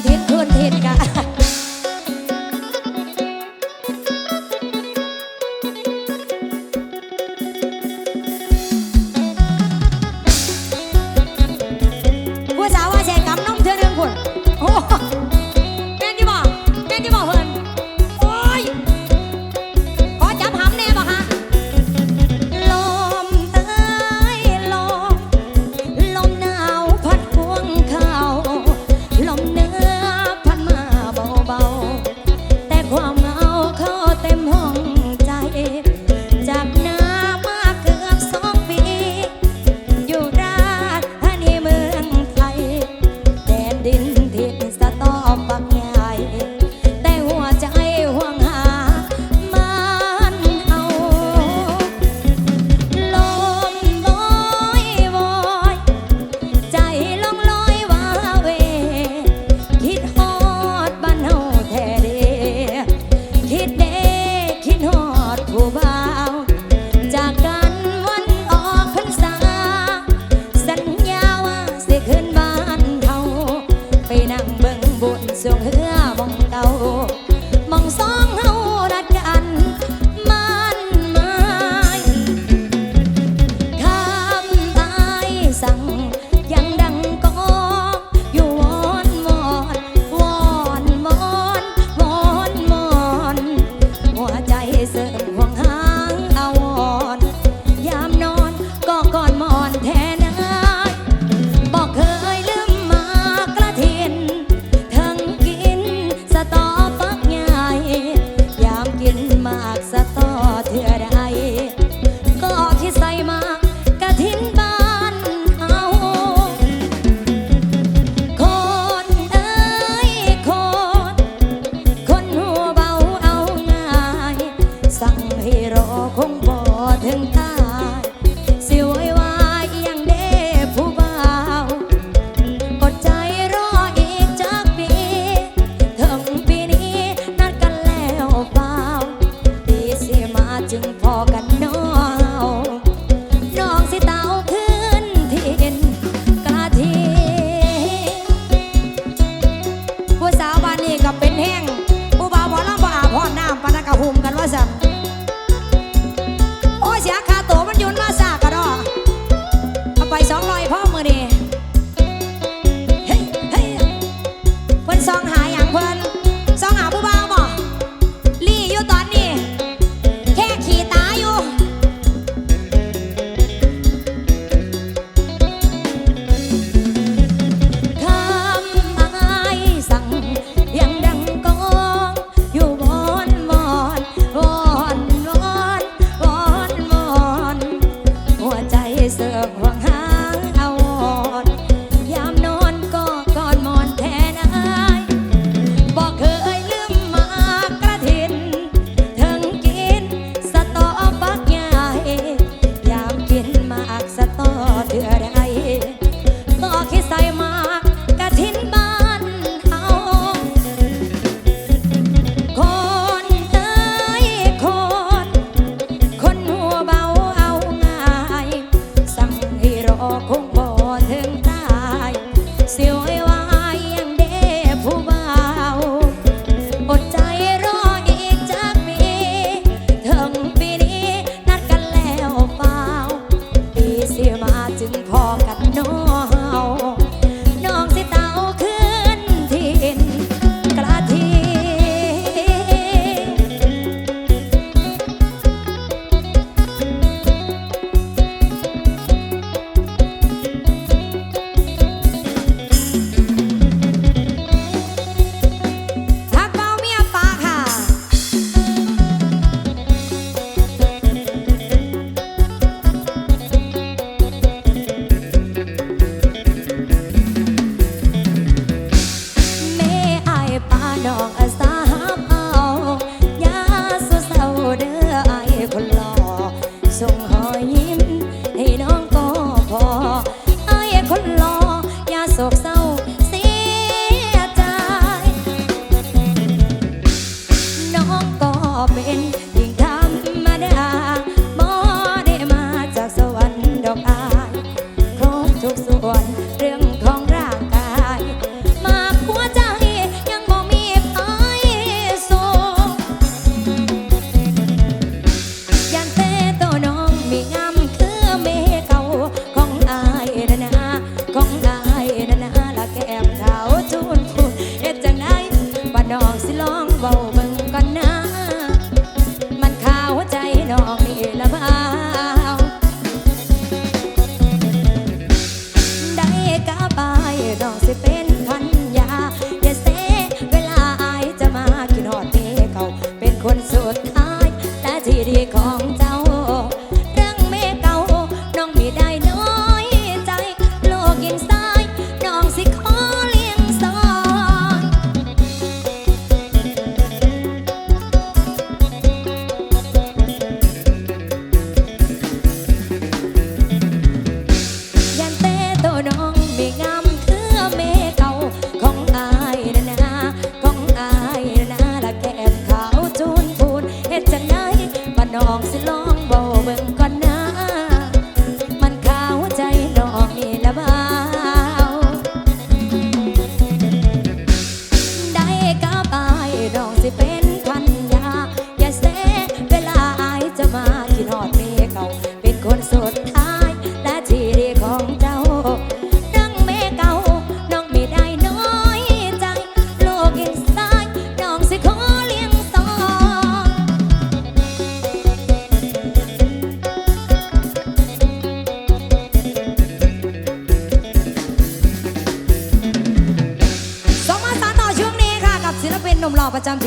อาทิตย์คืนทิศก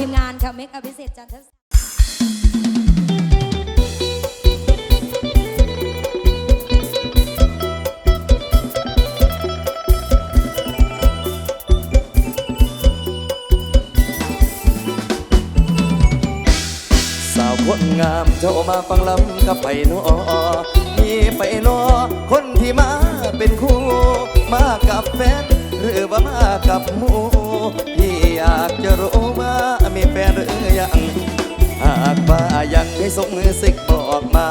ทีมงานค่ะเมกอภิเศษจันทร์สาวคนงามเจ้ามาฟังลำกับไปนอมีไปนอคนที่มาเป็นคู่ มากับแฟน หรือว่ามากับหมูพี่อยากจะรู้ว่า นหรือยังหากว่ายังให้ส่งมือสิกบอกมา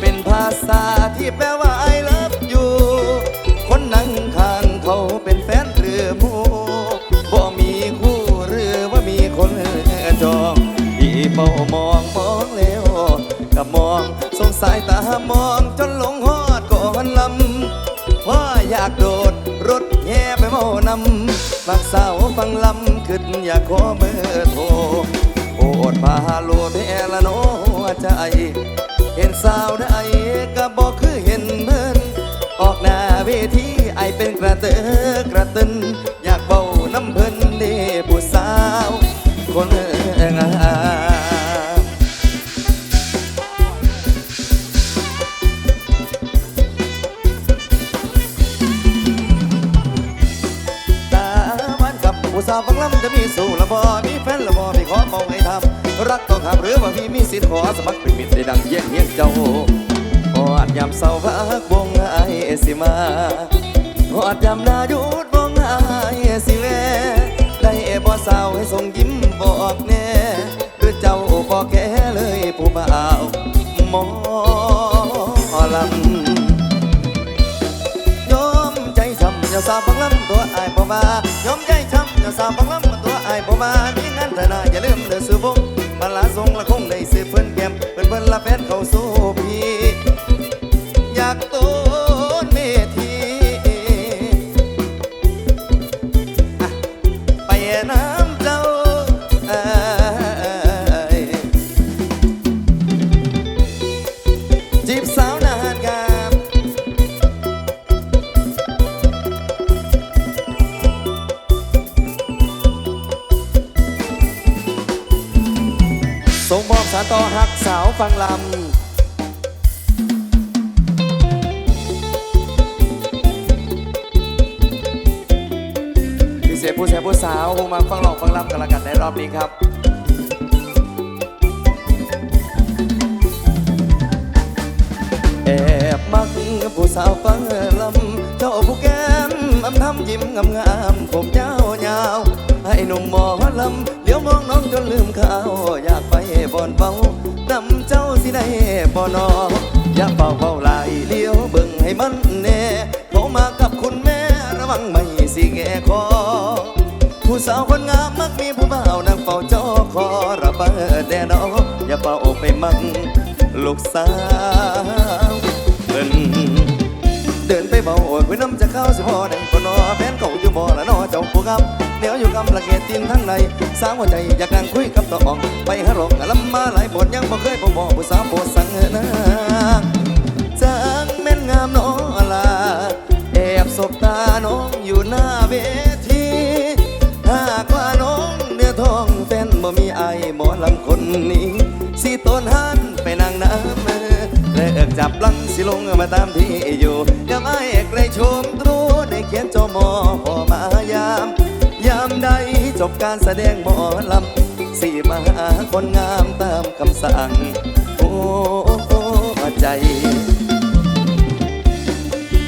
เป็นภาษาที่แปลว่า I love you คนนั่งข้างเขาเป็นแฟนหรือหมูบ่มีคู่หรือว่ามีคนจองพี่เฝ้ามองมองแล้วก็มองสงสายตามองจนหลงฮอดก่อนลำว่าอยากโดดรถแห่ไปเมานำมักสาวฟังลำขึ้น อยากขอเบอร์โทรโอดพาโลดแอละโนใจ เห็นสาวได้ก็บอกคือเห็นเพิ่นออกหน้าเวทีไอเป็นกระเตอ มีสิทธิ์ขอสมัครเป็นมิตรได้ดังเยี่ยงเยี่ยงเจ้าหอดยามเศร้าพักวงไอสิมาหอดยามนายุดวงไอสิแวได้บ่สาวให้ส่งยิ้มบอกแน่หรือเจ้าบอกแค่เลยผู้บ่าวหมอลำยอมใจช้ำอย่าสาบังลำตัวไอบ่มา ยอมใจช้ำอย่าสาบังลำ อบนี้ครับแอบมักผู้สาวฟังลำเจ้าผู้แก้มอำทำยิ้มงามงามๆผมเจ้ายาวให้หนุ่มหมอลำเลี้ยวมองน้องจนลืมข้าวอยากไปบ่อนเบานำเจ้าสิได้บ่นออย่าเป่าเป่าลายเลี้ยวเบิ่งให้มันแน่โทรมากับคุณแม่ระวังไม่สิแงคอ ผู้สาวคนงามมักมีผู้บ่าวนั่งเฝ้าจอคอระเบิดแน่นอนอย่าเป่าไปมั่งลูกสาวเพิ่นเดินไปเบาคุยน้ำจะเข้าสิพอแดงก็นอแฟนเขาอยู่บ่ละนอเจ้าผู้กำเดี๋ยวอยู่กำละเกตตินทั้งในสาวหัวใจอยากนั่งคุยกับตองไปหาหลอกลำมาหลายบทยังบ่เคยบ่บอกผู้สาวโปรดสั่งนะจางแม่นงามนอลาแอบสบตาน้องอยู่หน้าเวที หากว่าน้องเนื้อทองแฟนบ่มีไอหมอลำคนนี้ สิต้นหันไปนั่งน้ำมือเลิกจับลังสิลงมาตามที่อยู่ยามไอ้เอกไรชมตรูได้เขียนจอมอพอมายาม ยามใดจบการแสดงหมอลำสี่มาหาคนงามตามคำสั่ง โอ้ใจ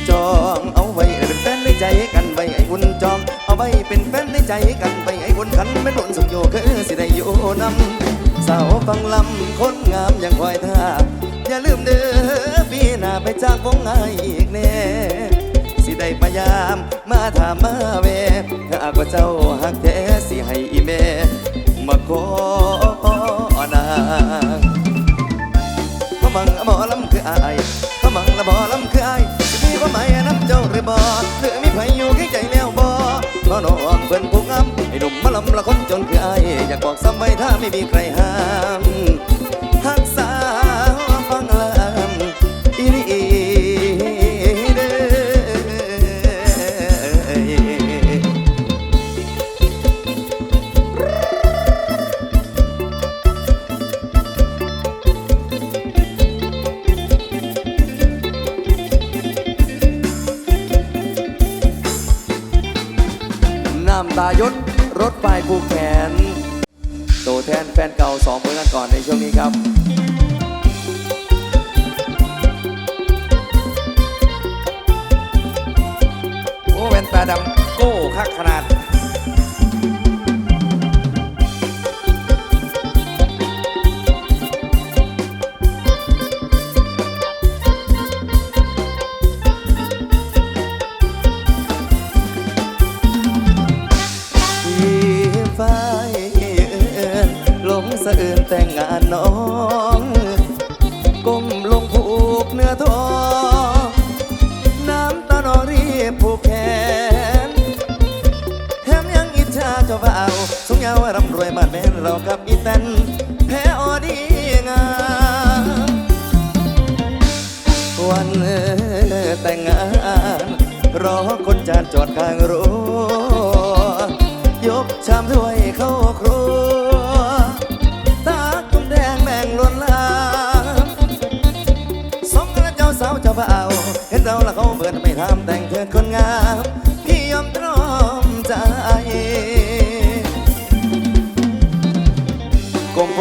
จองเอาไว้เป็นแฟนในใจกันไว้ไอ้บุญจอง ไว้เป็นแฟนในใจกันไว้ไอ้บุญขันเป็นบุญสุขอยู่คือสิได้อยู่นำสาวฟังลำคนงามอยังคอยท่าอย่าลืมเด้อปีหน้าไปจากวงไออีกแน่สิได้พยายามมาถามมาเวถ้าหากว่าเจ้าหักแท้สิให้อีแม่มาขอนางพมังอมอลำคืออายพมังละบอลำคืออายจะมีบ่ไหมน้ำเจ้าหรือบ่หรือมีไผอยู่ใกล้ใจแล้ว พอน้องเพื่อนผู้งามไอ้หนุ่มมาลำละคนจนคืออายอยากบอกซ้ำไว้ถ้าไม่มีใครห้ามหัก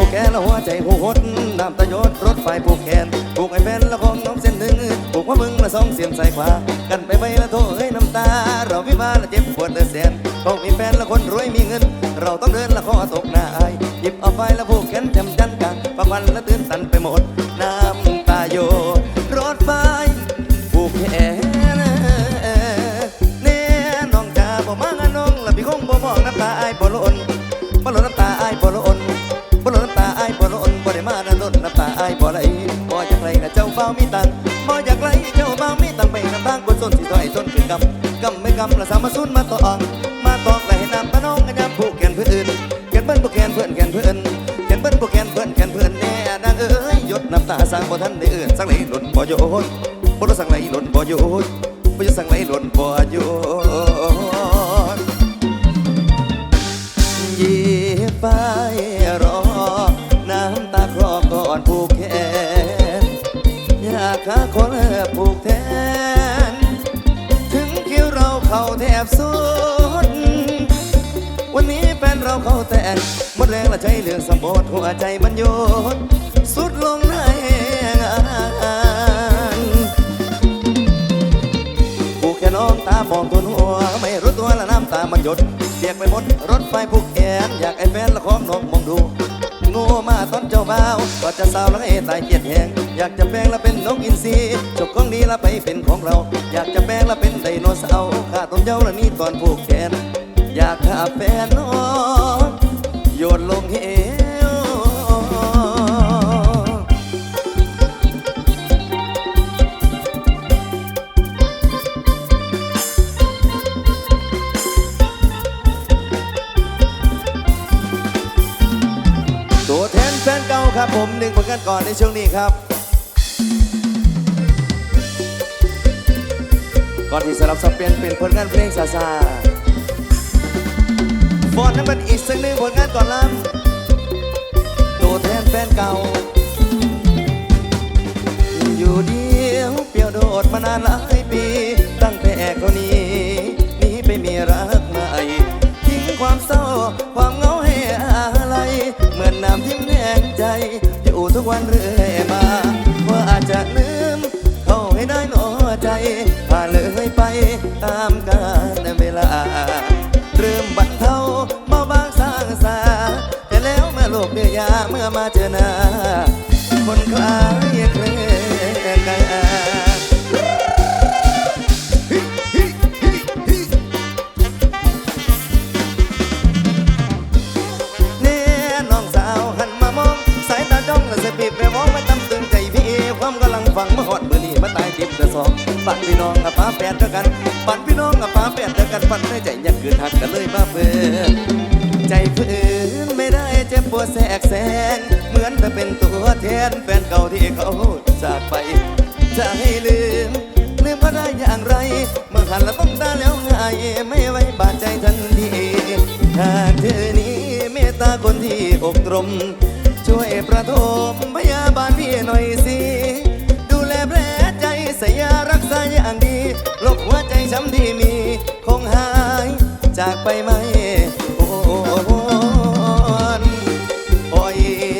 ผูกแขนแล้วหัวใจหูกหดน้ำตะยศรถไฟผูกแขนผูกไอ้แฟนละของน้องเส้นหนึ่งผูกว่ามึงละสองเสียนใส่ขวากันไปไปละโทเอ้ยน้ำตา เราวิวาละเจ็บปวดเดือดแสนต้องมีแฟนละคนรวยมีเงิน เราต้องเดินละคอตกหน้าอายหยิบเอาไฟละผูกแขนจำจันกันประวันละตื่นตันไปหมด น้ำตาโยรถไฟ มีตังค์บ่อยากไหลเจ้าเฝ้ามีตังไปน้ำตางกดส้นสิถอยส้นคือกำกำไม่กำละสามาซุนมาตองมาตอกไหลให้น้ำตาน้องกันยามผูกแขนเพื่อนอื่นแขนเบิ้นผูกแขนเพื่อนแขนเพื่อนแขนเบิ้นผูกแขนเพื่อนแขนเพื่อนแน่นางเอ้ยหยดน้ำตาสร้างบ่ทันได้เอื่นสังไหลหล่นบ่โยนบ่รู้สังไหลหล่นบ่โยนบ่จะสังไหลหล่นบ่โยนากหาคนผูกแทน ถึงคิวเราเข้าแทบสุด วันนี้แฟนเราเข้าแต่งหมดแรงละใจเรื่องสมบูรณ์หัวใจมันโยนสุดลงในงานผูกแขนน้องตามองทนหัว ไม่รู้ตัวละน้ำตามันหยดเปียกไปหมดรถไฟผูกแขนอยากไอ้แฟนละของน้องมองดู ง่มาตอนเจ้าบ่าวก็จะสาวแล้วให้ตายเกียดแหงอยากจะแปลงและเป็นนกอินทรีจบของนี้และไปเป็นของเรา อยากจะแปลงและเป็นไดโนเสาร์ข้าต้นเย้าละนี่ตอนผูกแขน อยากฆ่าแฟนน้องโยนลงเห ในช่วงนี้ครับ ก่อนที่สลับสับเปลี่ยนเป็นผลงานเพลงซาซาฟอนนั้นเป็นอีกสักหนึ่งผลงานก่อนลำตัวแทนแฟนเก่า อยู่เดียวเปลี่ยวโดดมานานหลายปี ตั้งแต่เขานี้หนี้ไปมีรักใหม่ทิ้งความเศร้าความ อ กับป้าแปดเดียวกันปันพี่น้องกับป้าแปดเดียวกันปั่นในใจอยากคืนหักกันเลยมาเพื่อใจฝืนไม่ได้เจ็บปวดแสกแสง เหมือนจะเป็นตัวแทนแฟนเก่าที่เขาจากไป จะให้ลืม ลืมก็ได้อย่างไร เมื่อหันแล้วต้องตาแล้วไงไม่ไว้บาดใจทันทีหากเธอนี้เมตตาคนที่อกตรม ช่วยประทมพยาบาลพี่หน่อยสิ ดูแลแผลใจสยารัก ษาอย่างดีโรคหัวใจช้ำที่มีคงหายจากไปไหมโอ้นโอ้ย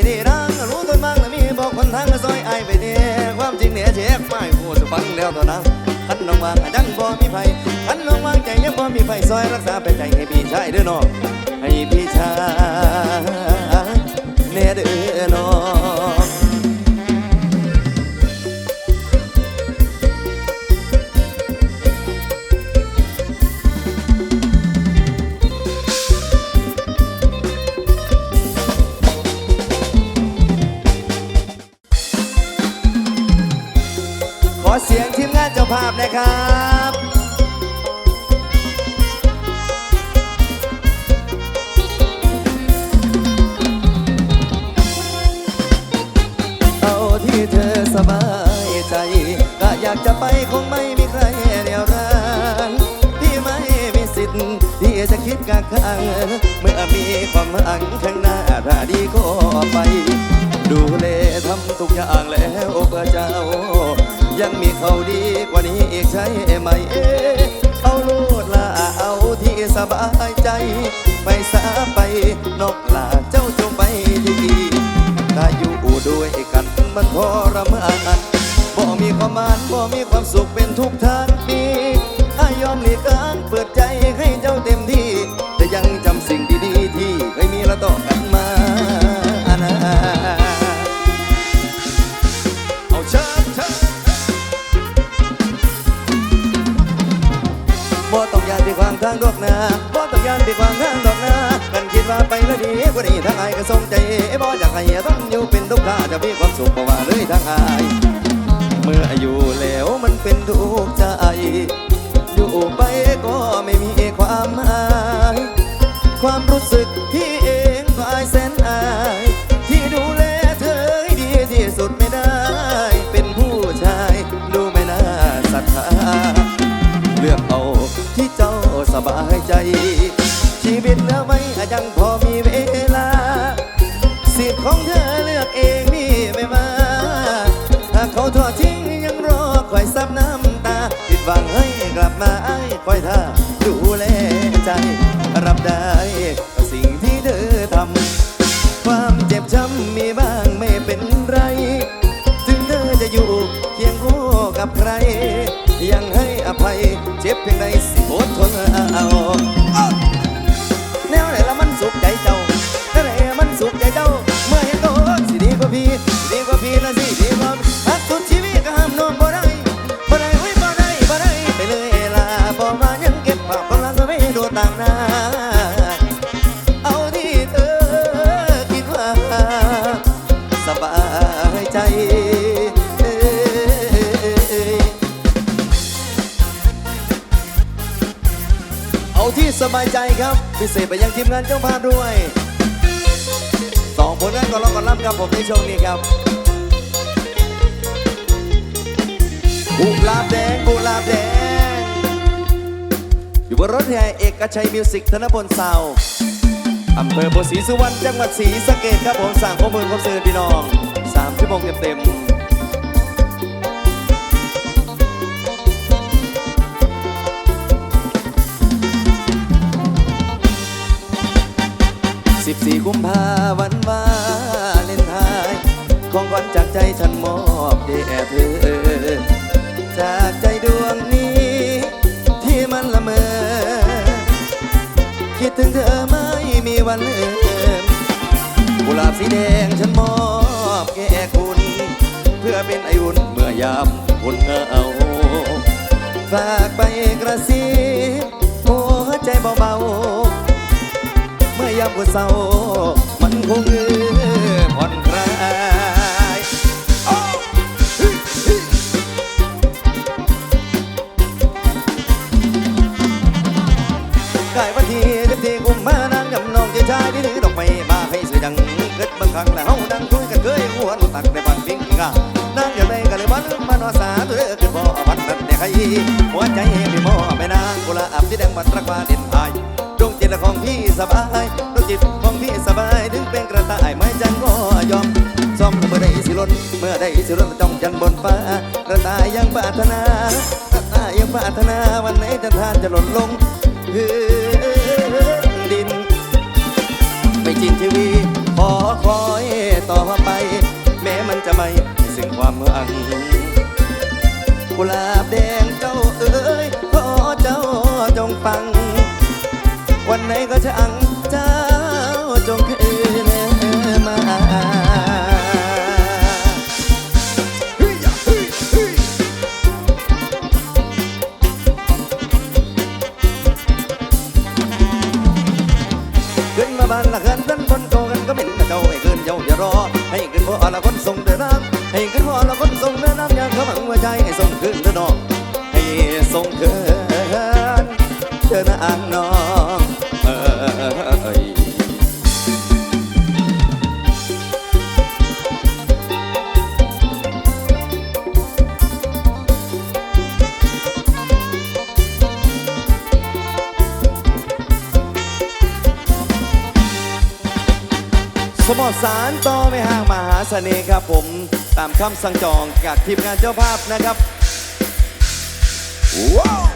นี่นางรู้ต้นมากแต่มีบอกคนทางซอยไอไปเดียความจริงเนี่ยเช็คไม่พูดจะฟังแล้วตัวนะขันน้องวางยังบ่มีไฟขันน้องวางใจยังบ่มีไฟซอยรักษาเป็นใจให้พี่ชายเด้อน้องให้พี่ชายเน่เด้อน้อง ไปสาไปนอกลาเจ้าจงไปดีถ้าอยู่ด้วยกันมันทรมานบ่มีความมานบ่มีความสุขเป็นทุกทางปีอายอมหลีกทางเปิดใจ ล้วดีกว่านี้ทางอายก็สมใจบ่อยากให้ต้องอยู่เป็นทุกข์ถ้าจะมีความสุขบ่ว่าเลยทางอายเมื่ออยู่แล้วมันเป็นทุกข์ใจ อยู่ไปก็ไม่มีความหมายความรู้สึกที่เองก็อายแสนอาย ที่ดูแลเธอให้ดีที่สุดไม่ได้ เป็นผู้ชายดูไม่น่าศรัทธาเลือกเอาที่เจ้าสบายใจ ชีวิตแล้วไม่ยังพอมี อ้ายคอยท่าดูแลใจ รับได้กับสิ่งที่เธอทำ ความเจ็บช้ำมีบ้างไม่เป็นไร ถึงเธอจะอยู่เคียงคู่กับใคร ยังให้อภัยเจ็บเพียงใดสิอด พิเศษไปยังทีมงานเจ้าภาพด้วยสองผลงานก่อนร้องก่อนรับครับผมในช่วงนี้ครับกุหลาบแดงกุหลาบแดง อยู่บนรถแห่เอกชัยมิวสิกธนพลซาวด์อำเภอโพธิ์ศรีสุวรรณจังหวัดศรีสะเกดครับผมสั่งข้อมูลข้อสื่อพี่น้องสามชั่วโมงเต็มๆ สี่กุมภาวันวาเลนไทน์ของขวัญจากใจฉันมอบแด่เธอ จากใจดวงนี้ ที่มันละเมอ คิดถึงเธอไม่มีวันลืมกุหลาบสีแดงฉันมอบแก่คุณ เพื่อเป็นไออุ่นเมื่อยามคุณเหงาฝากไปกระซิบหัวใจเบาๆ ยามคุณเศร้ามันคงเออผ่อนคลายกายวันที่จะที่กุมมานางกับน้องเจ้าชายที่ถือดอกไม้มาให้สวยดังเกิดบางครั้งแล้วเฮาดังคุยกันเคยหัวนตักได้ปันพิงกานางอย่ากได้ก็เลยมันมานอสาตัวเด้อคือบ่วันนั้นแต่ใครหัวใจพี่มอไปนางกุหลาบที่แดงบัดรักว่าเด่นพายดวงจิตของพี่สบาย จิตของพี่สบายถึงเป็นกระต่ายไม่จันก็ยอมซ้อมเมื่อใดสิล้นเมื่อใดสิล้นต้องยันบนฟ้ากระต่ายยังปรารถนากระต่ายยังปรารถนาวันไหนจะทานจะหล่นลงดิน ไม่จริงทีวีขอคอยต่อไป แม้มันจะไม่สิ่งความเมืองกุลาบแดงเจ้าเอ๋ยขอเจ้าจงฟัง วันไหนก็จะอังานละเกินกันคนโกกันก็เป็นกระเจ้าให้ขึ้นเจ้าอย่ารอ ให้ขึ้นพอละคนส่งเดินน้ำให้ขึ้นพอละคนส่งเดินน้ำอย่างเขาบังหัวใจให้ส่งขึ้นเดินนองให้ส่งขึ้นเดินอ่างนอ นนี้ครับผมตามคำสั่งจองจากทีมงานเจ้าภาพนะครับว้าว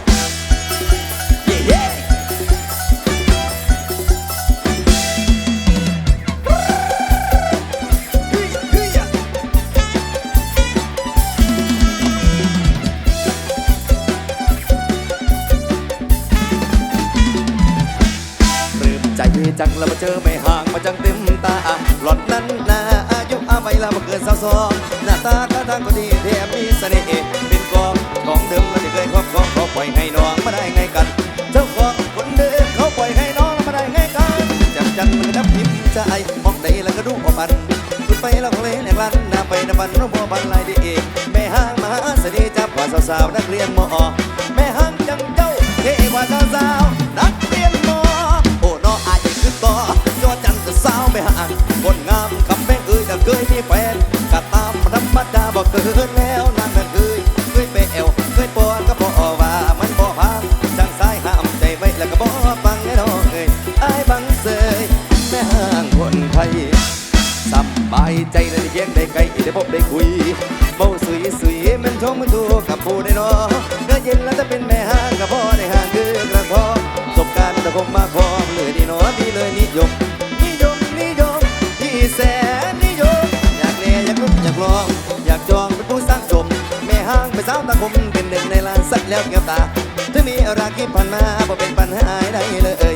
คำแม่เอ้ยก็เคยมีแฟนก็ตามธรรมดาบอกเกินแล้วนั่นนั่นเคยเคยไปแอวเคยปอนก็บอกว่ามันบ่พานจังสายห้ามใจไว้แล้วก็บอกฟังแน่นอนเอ้ยไอ้บังเสยแม่ห้างคนไทยสบายใจได้เพียงได้ไกลได้พบได้คุยเบาสุยสุยมันชงมันดูกับผู้ได้นองเนื้อเย็นแล้วจะเป็นแม่ห้างกับพ่อได้ห้างคือกระพอจบการตะคมมาพร้อมเลยดีนอพี่เลยนิยม แล้วเงียวตาถ้ามีราคีผ่านมาบ่เป็นปัญหาใดเลย